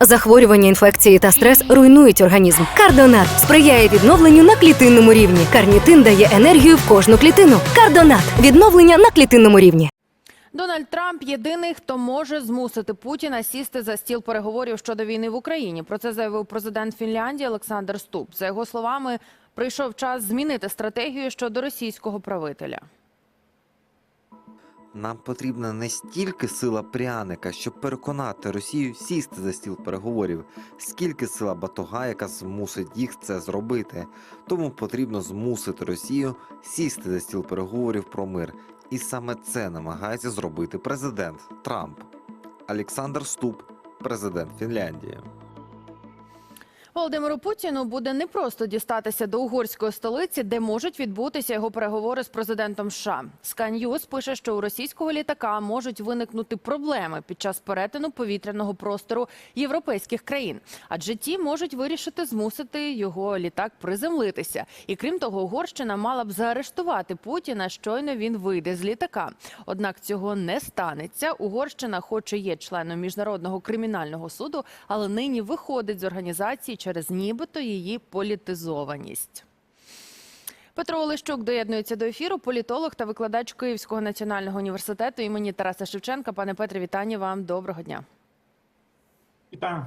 Захворювання, інфекції та стрес руйнують організм. Кардонат сприяє відновленню на клітинному рівні. Карнітин дає енергію в кожну клітину. Кардонат відновлення на клітинному рівні. Дональд Трамп єдиний, хто може змусити Путіна сісти за стіл переговорів щодо війни в Україні. Про це заявив президент Фінляндії Олександр Ступ. За його словами, прийшов час змінити стратегію щодо російського правителя. Нам потрібна не стільки сила пряника, щоб переконати Росію сісти за стіл переговорів, скільки сила батога, яка змусить їх це зробити. Тому потрібно змусити Росію сісти за стіл переговорів про мир. І саме це намагається зробити президент Трамп. Олександр Ступ, президент Фінляндії. Володимиру Путіну буде непросто дістатися до угорської столиці, де можуть відбутися його переговори з президентом США. News пише, що у російського літака можуть виникнути проблеми під час перетину повітряного простору європейських країн, адже ті можуть вирішити змусити його літак приземлитися. І крім того, Угорщина мала б заарештувати Путіна, щойно він вийде з літака. Однак цього не станеться. Угорщина, хоч є членом міжнародного кримінального суду, але нині виходить з організації через нібито її політизованість. Петро Олещук доєднується до ефіру. Політолог та викладач Київського національного університету імені Тараса Шевченка. Пане Петре, вітання вам. Доброго дня. Вітаю.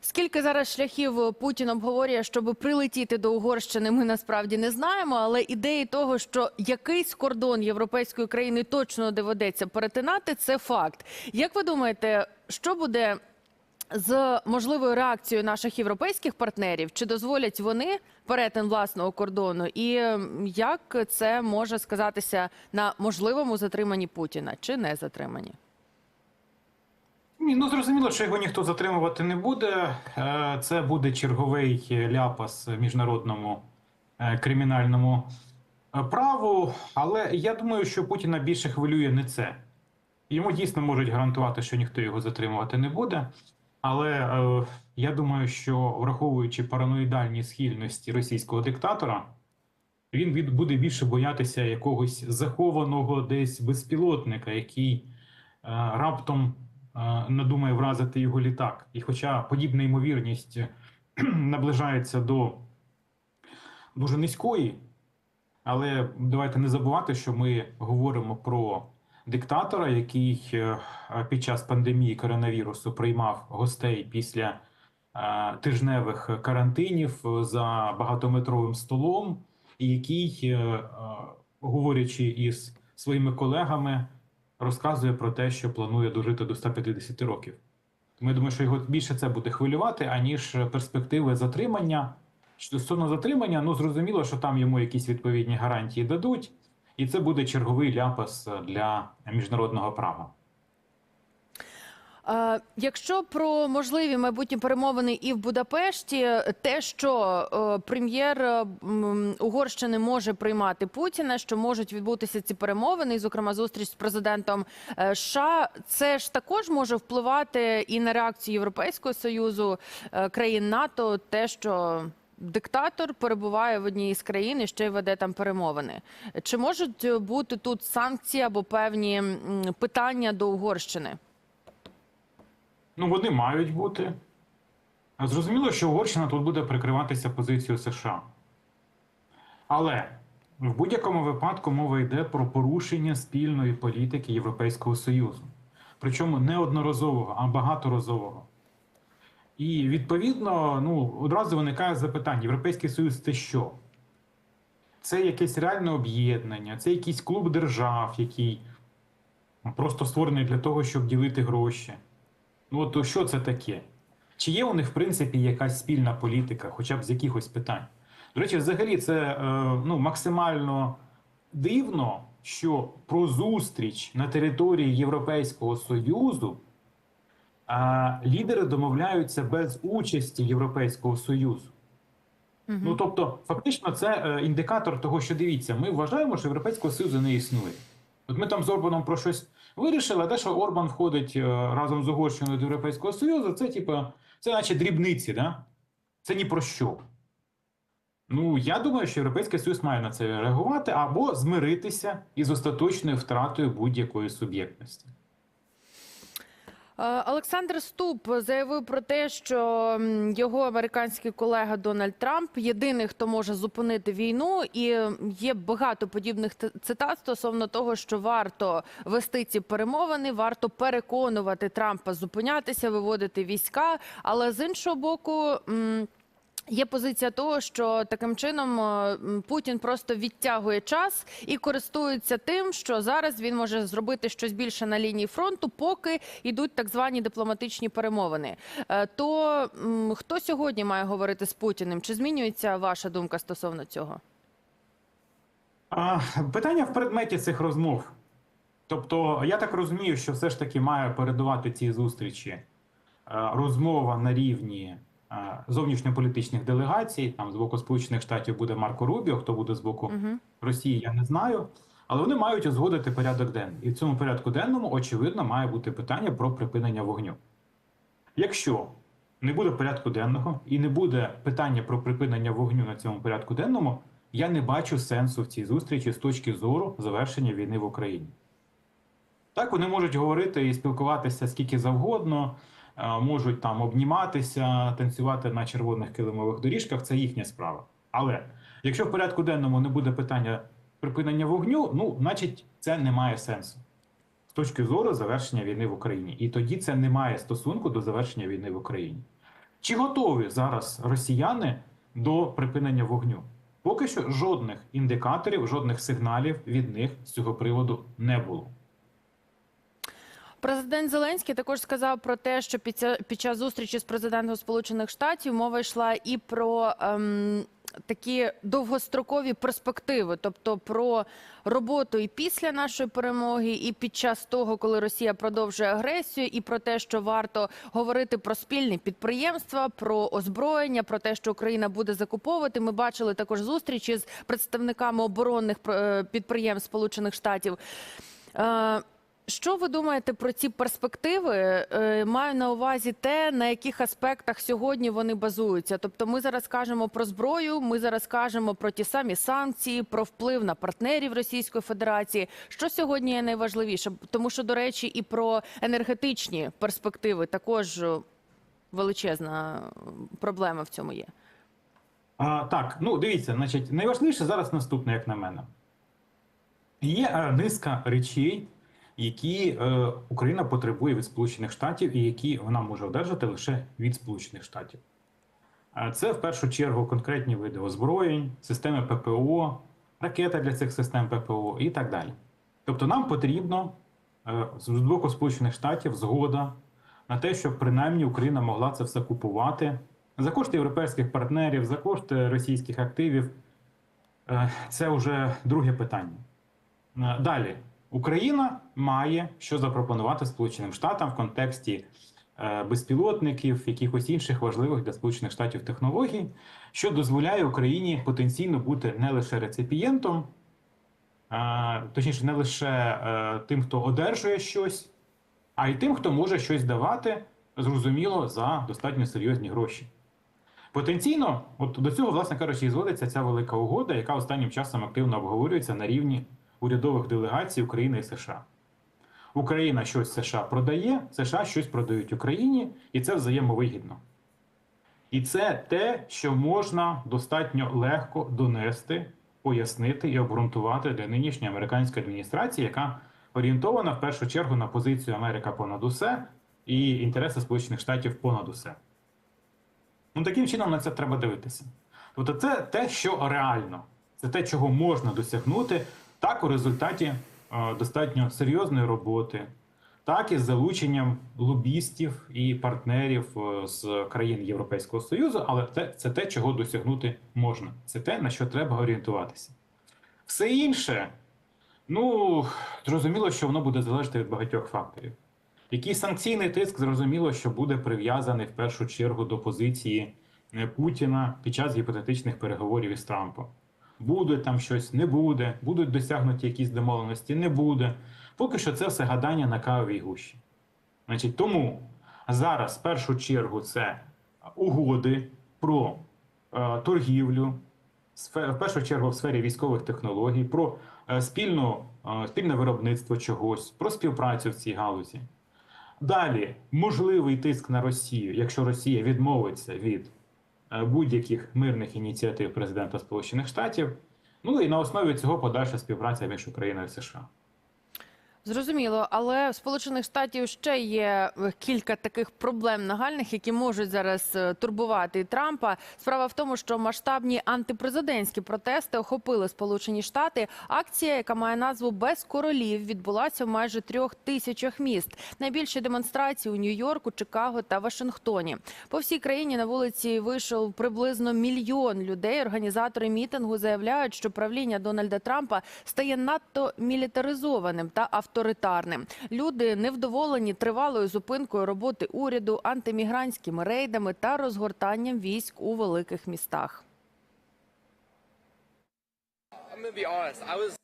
Скільки зараз шляхів Путін обговорює, щоб прилетіти до Угорщини, ми насправді не знаємо. Але ідеї того, що якийсь кордон європейської країни точно доведеться перетинати, це факт. Як ви думаєте, що буде з можливою реакцією наших європейських партнерів? Чи дозволять вони перетин власного кордону? І як це може сказатися на можливому затриманні Путіна чи не затриманні? Ні, ну зрозуміло, що його ніхто затримувати не буде. Е, Це буде черговий ляпас міжнародному е, кримінальному е, праву. Але я думаю, що Путіна більше хвилює не це. Йому дійсно можуть гарантувати, що ніхто його затримувати не буде. Але е, я думаю, що враховуючи параноїдальні схильності російського диктатора, він від, буде більше боятися якогось захованого десь безпілотника, який е, раптом е, надумає вразити його літак. І хоча подібна ймовірність наближається до дуже низької, але давайте не забувати, що ми говоримо про диктатора, який е, під час пандемії коронавірусу приймав гостей після е, тижневих карантинів за багатометровим столом, і який, е, е, говорячи із своїми колегами, розказує про те, що планує дожити до 150 років. Я думаю, що його більше це буде хвилювати, аніж перспективи затримання. Стосовно затримання, ну зрозуміло, що там йому якісь відповідні гарантії дадуть, і це буде черговий ляпас для міжнародного права. Якщо про можливі майбутні перемовини і в Будапешті, те, що е, прем'єр е, Угорщини може приймати Путіна, що можуть відбутися ці перемовини, зокрема, зустріч з президентом е, США, це ж також може впливати і на реакцію Європейського союзу країн НАТО, те, що диктатор перебуває в одній із країн і ще й веде там перемовини. Чи можуть бути тут санкції або певні питання до Угорщини? Ну, вони мають бути. Зрозуміло, що Угорщина тут буде прикриватися позицією США. Але в будь-якому випадку мова йде про порушення спільної політики Європейського Союзу. Причому не одноразового, а багаторазового. І відповідно, ну, одразу виникає запитання: Європейський Союз це що? Це якесь реальне об'єднання, це якийсь клуб держав, який просто створений для того, щоб ділити гроші. Ну, от що це таке? Чи є у них, в принципі, якась спільна політика, хоча б з якихось питань? До речі, взагалі, це е, ну, максимально дивно, що про зустріч на території Європейського Союзу лідери домовляються без участі Європейського Союзу. Ну тобто, фактично, це е, індикатор того, що дивіться, ми вважаємо, що Європейського Союзу не існує. От ми там з Орбаном про щось вирішили, а те, що Орбан входить е, разом з Угорщиною до Європейського Союзу, це типу, це наче дрібниці, да? Це ні про що. Ну, я думаю, що Європейський Союз має на це реагувати або змиритися із остаточною втратою будь-якої суб'єктності. Е, Олександр Ступ заявив про те, що його американський колега Дональд Трамп єдиний, хто може зупинити війну, і є багато подібних цитат стосовно того, що варто вести ці перемовини, варто переконувати Трампа зупинятися, виводити війська. Але з іншого боку. Є позиція того, що таким чином е, Путін просто відтягує час і користується тим, що зараз він може зробити щось більше на лінії фронту, поки йдуть так звані дипломатичні перемовини. Е, То хто сьогодні має говорити з Путіним? Чи змінюється ваша думка стосовно цього? Питання в предметі цих розмов. Тобто, я так розумію, що все ж таки має передувати цій зустрічі е, розмова на рівні зовнішньополітичних делегацій. Там з боку Сполучених Штатів буде Марко Рубіо, хто буде з боку Угу. Росії, я не знаю. Але вони мають узгодити порядок денний. І в цьому порядку денному, очевидно, має бути питання про припинення вогню. Якщо не буде порядку денного і не буде питання про припинення вогню на цьому порядку денному, я не бачу сенсу в цій зустрічі з точки зору завершення війни в Україні. Так, вони можуть говорити і спілкуватися скільки завгодно, можуть там обніматися, танцювати на червоних килимових доріжках, це їхня справа. Але якщо в порядку денному не буде питання припинення вогню, ну, значить, це не має сенсу з точки зору завершення війни в Україні. І тоді це не має стосунку до завершення війни в Україні. Чи готові зараз росіяни до припинення вогню? Поки що жодних індикаторів, жодних сигналів від них з цього приводу не було. Президент Зеленський також сказав про те, що під, ця- під час зустрічі з президентом Сполучених Штатів мова йшла і про ем, такі довгострокові перспективи, тобто про роботу і після нашої перемоги, і під час того, коли Росія продовжує агресію, і про те, що варто говорити про спільні підприємства, про озброєння, про те, що Україна буде закуповувати. Ми бачили також зустрічі з представниками оборонних е, підприємств Сполучених Штатів. Е, що ви думаєте про ці перспективи? Е, Маю на увазі те, на яких аспектах сьогодні вони базуються. Тобто, ми зараз кажемо про зброю, ми зараз кажемо про ті самі санкції, про вплив на партнерів Російської Федерації. Що сьогодні є найважливіше? Тому що, до речі, і про енергетичні перспективи також е, величезна е, проблема в цьому є. А, так, ну дивіться, значить, найважливіше зараз наступне, як на мене. Є низка речей, які е, Україна потребує від Сполучених Штатів і які вона може одержати лише від Сполучених Штатів. Е, Це в першу чергу конкретні види озброєнь, системи ППО, ракети для цих систем ППО і так далі. Тобто нам потрібно е, з боку Сполучених Штатів згода на те, щоб принаймні Україна могла це все купувати за кошти європейських партнерів, за кошти російських активів. Це вже друге питання. Далі, Україна має що запропонувати Сполученим Штатам в контексті е, безпілотників, якихось інших важливих для Сполучених Штатів технологій, що дозволяє Україні потенційно бути не лише реципієнтом, е, точніше, не лише е, тим, хто одержує щось, а й тим, хто може щось давати, зрозуміло, за достатньо серйозні гроші. Потенційно, от до цього, власне кажучи, і зводиться ця велика угода, яка останнім часом активно обговорюється на рівні урядових делегацій України і США. Україна щось США продає, США щось продають Україні, і це взаємовигідно. І це те, що можна достатньо легко донести, пояснити і обґрунтувати для нинішньої американської адміністрації, яка орієнтована в першу чергу на позицію Америка понад усе і інтереси Сполучених Штатів понад усе. Ну, таким чином на це треба дивитися. Тобто, це те, що реально, це те, чого можна досягнути, так у результаті е, достатньо серйозної роботи, так і з залученням лобістів і партнерів е, з країн Європейського Союзу, але це, це те, чого досягнути можна. Це те, на що треба орієнтуватися. Все інше, ну зрозуміло, що воно буде залежати від багатьох факторів. Який санкційний тиск, зрозуміло, що буде прив'язаний в першу чергу до позиції е, Путіна під час гіпотетичних переговорів із Трампом. Буде там щось, не буде, будуть досягнуті якісь домовленості, не буде. Поки що це все гадання на кавовій гущі. Значить, тому зараз в першу чергу це угоди про е, торгівлю, в першу чергу в сфері військових технологій, про е, спільну, е, спільне виробництво чогось, про співпрацю в цій галузі. Далі можливий тиск на Росію, якщо Росія відмовиться від будь-яких мирних ініціатив президента Сполучених Штатів. Ну і на основі цього подальша співпраця між Україною і США. Зрозуміло, але в Сполучених Штатів ще є е, кілька таких проблем нагальних, які можуть зараз е, турбувати Трампа. Справа в тому, що масштабні антипрезидентські протести охопили Сполучені Штати. Акція, яка має назву Без королів, відбулася в майже трьох тисячах міст. Найбільші демонстрації у Нью-Йорку, Чикаго та Вашингтоні. По всій країні на вулиці вийшов приблизно мільйон людей. Організатори мітингу заявляють, що правління Дональда Трампа стає надто мілітаризованим та авторитарним. Люди невдоволені тривалою зупинкою роботи уряду, антимігрантськими рейдами та розгортанням військ у великих містах.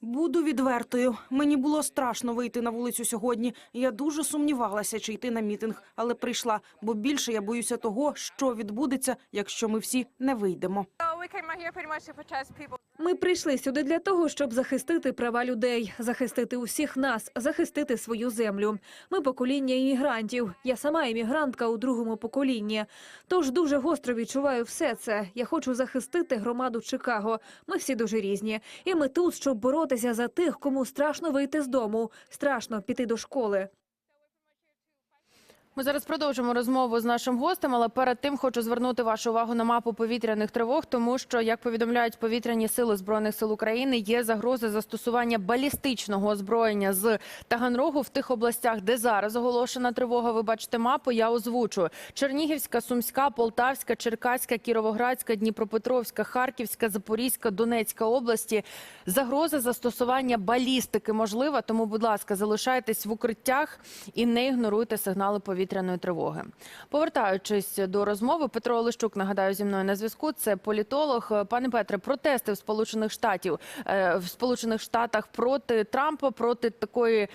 Буду відвертою. Мені було страшно вийти на вулицю сьогодні. Я дуже сумнівалася, чи йти на мітинг, але прийшла, бо більше я боюся того, що відбудеться, якщо ми всі не вийдемо. Ми прийшли сюди для того, щоб захистити права людей, захистити усіх нас, захистити свою землю. Ми покоління іммігрантів. Я сама іммігрантка у другому поколінні. Тож дуже гостро відчуваю все це. Я хочу захистити громаду Чикаго. Ми всі дуже різні, і ми тут, щоб боротися за тих, кому страшно вийти з дому, страшно піти до школи. Ми зараз продовжимо розмову з нашим гостем, але перед тим хочу звернути вашу увагу на мапу повітряних тривог, тому що, як повідомляють повітряні сили збройних сил України, є загрози застосування балістичного озброєння з Таганрогу в тих областях, де зараз оголошена тривога. Ви бачите мапу. Я озвучу: Чернігівська, Сумська, Полтавська, Черкаська, Кіровоградська, Дніпропетровська, Харківська, Запорізька, Донецька області. Загроза застосування балістики можлива. Тому, будь ласка, залишайтесь в укриттях і не ігноруйте сигнали повітряної тривоги. Повертаючись до розмови, Петро Олещук, нагадаю, зі мною на зв'язку. Це політолог. Пане Петре, протести в Сполучених Штатів е, в Сполучених Штатах проти Трампа, проти такої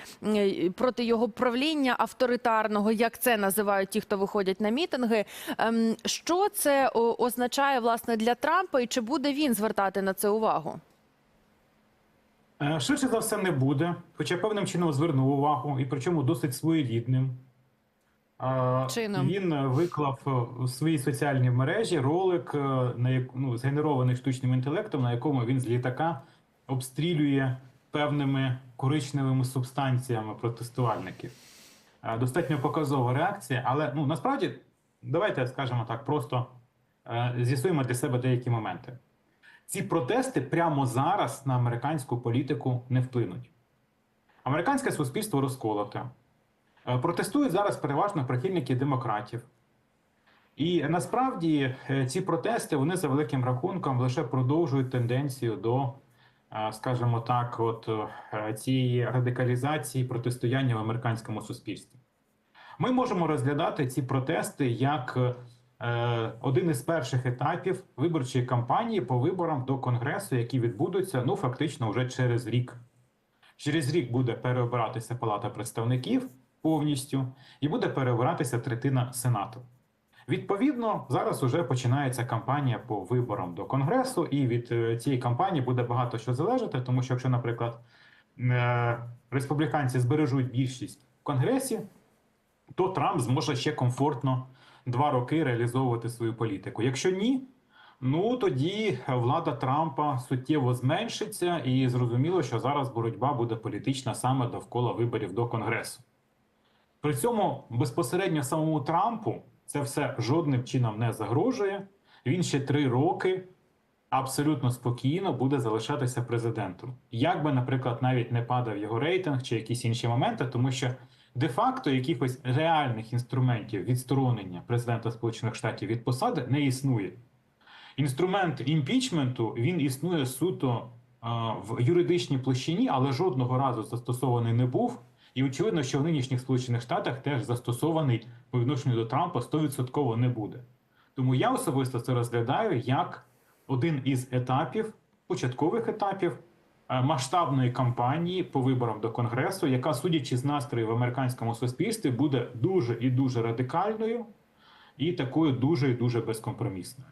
проти його правління авторитарного, як це називають ті, хто виходять на мітинги. Ем, Що це означає власне для Трампа, і чи буде він звертати на це увагу? Е, Швидше за все не буде, хоча певним чином звернув увагу, і причому досить своєрідним. Чином. Він виклав е, у своїй соціальній мережі ролик, е, на ну, згенерований штучним інтелектом, на якому він з літака обстрілює певними коричневими субстанціями протестувальників. Е, Достатньо показова реакція, але ну, насправді, давайте скажемо так, просто з'ясуємо для себе деякі моменти. Ці протести прямо зараз на американську політику не вплинуть. Американське суспільство розколоте. Е, Протестують зараз переважно прихильники демократів. І насправді е, ці протести вони за великим рахунком лише продовжують тенденцію до, е, скажімо так, от цієї радикалізації протистояння в американському суспільстві. Ми можемо розглядати ці протести як один із перших етапів виборчої кампанії по виборам до Конгресу, які відбудуться ну фактично вже через рік. Через рік буде переобиратися Палата представників повністю, і буде переобиратися третина Сенату. Відповідно, зараз уже починається кампанія по виборам до Конгресу, і від е, цієї кампанії буде багато що залежати, тому що якщо, наприклад, е, республіканці збережуть більшість в Конгресі, то Трамп зможе ще комфортно два роки реалізовувати свою політику. Якщо ні, ну тоді влада Трампа суттєво зменшиться, і зрозуміло, що зараз боротьба буде політична саме довкола виборів до Конгресу. При цьому безпосередньо самому Трампу це все жодним чином не загрожує. Він ще три роки абсолютно спокійно буде залишатися президентом. Як би, наприклад, навіть не падав його рейтинг чи якісь інші моменти, тому що де-факто якихось реальних інструментів відсторонення президента Сполучених Штатів від посади не існує. Інструмент імпічменту він існує суто в юридичній площині, але жодного разу застосований не був. І очевидно, що в нинішніх Сполучених Штатах теж застосований по відношенню до Трампа 100% не буде. Тому я особисто це розглядаю як один із етапів, початкових етапів е, масштабної кампанії по виборам до Конгресу, яка, судячи з настрою в американському суспільстві, буде дуже і дуже радикальною і такою дуже і дуже безкомпромісною.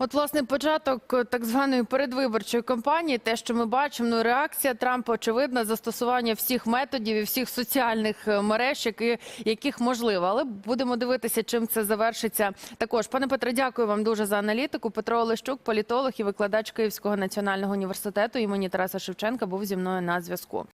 От, власне, початок е, так званої передвиборчої кампанії, те, що ми бачимо, ну реакція Трампа очевидна, застосування всіх методів і всіх соціальних е, мереж, які, яких можливо. Але будемо дивитися, чим це завершиться. Також, пане Петре, дякую вам дуже за аналітику. Петро Олещук, політолог і викладач Київського національного університету імені Тараса Шевченка, був зі мною на зв'язку.